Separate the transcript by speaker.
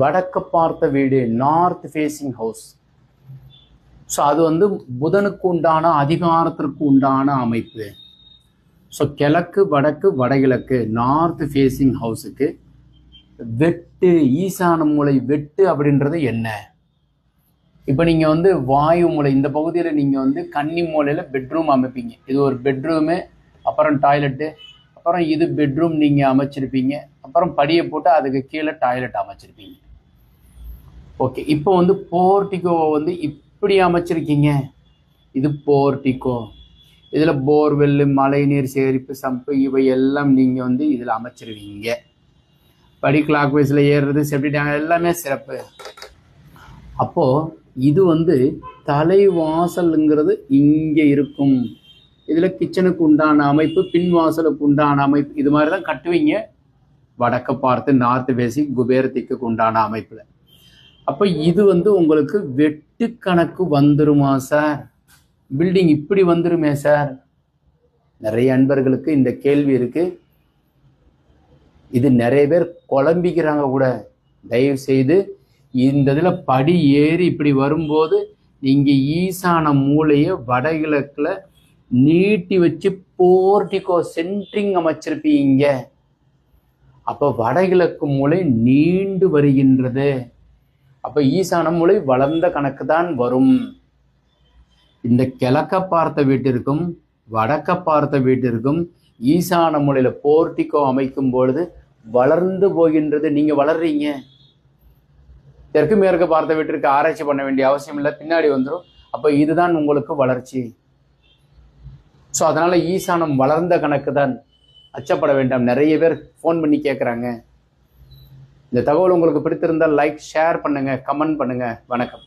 Speaker 1: வடக்கு பார்த்த வீடு நார்த் ஃபேசிங் ஹவுஸ் ஸோ அது வந்து புதனுக்கு உண்டான அதிகாரத்திற்கு உண்டான அமைப்பு. ஸோ கிழக்கு வடக்கு வடகிழக்கு நார்த் ஃபேசிங் ஹவுஸுக்கு வெட்டு ஈசான மூலை வெட்டு அப்படின்றது என்ன? இப்போ நீங்கள் வந்து வாயு மூலை இந்த பகுதியில் நீங்கள் வந்து கன்னி மூலையில் பெட்ரூம் அமைப்பீங்க. இது ஒரு பெட்ரூமு அப்புறம் டாய்லெட்டு அப்புறம் இது பெட்ரூம் நீங்கள் அமைச்சிருப்பீங்க. அப்புறம் படியை போட்டு அதுக்கு கீழே டாய்லெட் அமைச்சிருப்பீங்க. ஓகே இப்போ வந்து போர்டிகோவை வந்து இப்படி அமைச்சிருக்கீங்க. இது போர்டிகோ. இதில் போர்வெல் மழைநீர் சேரிப்பு சம்பு இவை எல்லாம் நீங்கள் வந்து இதில் அமைச்சிருவீங்க. படி கிளாக் வைஸில் ஏறுறது செப்டி டேங்க் எல்லாமே சிறப்பு. அப்போது இது வந்து தலைவாசலுங்கிறது இங்கே இருக்கும். இதில் கிச்சனுக்கு உண்டான அமைப்பு பின் வாசலுக்கு உண்டான அமைப்பு இது மாதிரி தான் கட்டுவீங்க. வடக்க பார்த்து நார்த் பேசி குபேர திக்கு உண்டான அமைப்பில். அப்போ இது வந்து உங்களுக்கு வெட்டு கணக்கு வந்துருமா சார் பில்டிங் இப்படி வந்துருமே சார் நிறைய அன்பர்களுக்கு இந்த கேள்வி இருக்கு. இது நிறைய பேர் குழம்பிக்கிறாங்க கூட. தயவு செய்து இந்த இதில் படி ஏறி இப்படி வரும்போது நீங்கள் ஈசான மூளையை வடகிழக்கில் நீட்டி வச்சு போர்டிகோ சென்ட்ரிங் அமைச்சிருப்பீங்க. அப்போ வடகிழக்கு மூளை நீண்டு வருகின்றது. அப்போ ஈசான மூளை வளர்ந்த கணக்கு தான் வரும். இந்த கிழக்க பார்த்த வீட்டிற்கும் வடக்க பார்த்த வீட்டிற்கும் ஈசான மூலையில் போர்டிகோ அமைக்கும் பொழுது வளர்ந்து போகின்றது. நீங்கள் வளர்றீங்க. தெற்கு மேற்கு பார்த்த வீட்டிற்கு ஆராய்ச்சி பண்ண வேண்டிய அவசியம் இல்லை. பின்னாடி வந்துடும் அப்போ இதுதான் உங்களுக்கு வளர்ச்சி. ஸோ அதனால் ஈசானம் வளர்ந்த கணக்கு தான் அச்சப்பட வேண்டாம். நிறைய பேர் ஃபோன் பண்ணி கேட்குறாங்க இந்த தகவல் உங்களுக்கு பிடித்திருந்தால் லைக் ஷேர் பண்ணுங்கள் கமெண்ட் பண்ணுங்கள் வணக்கம்.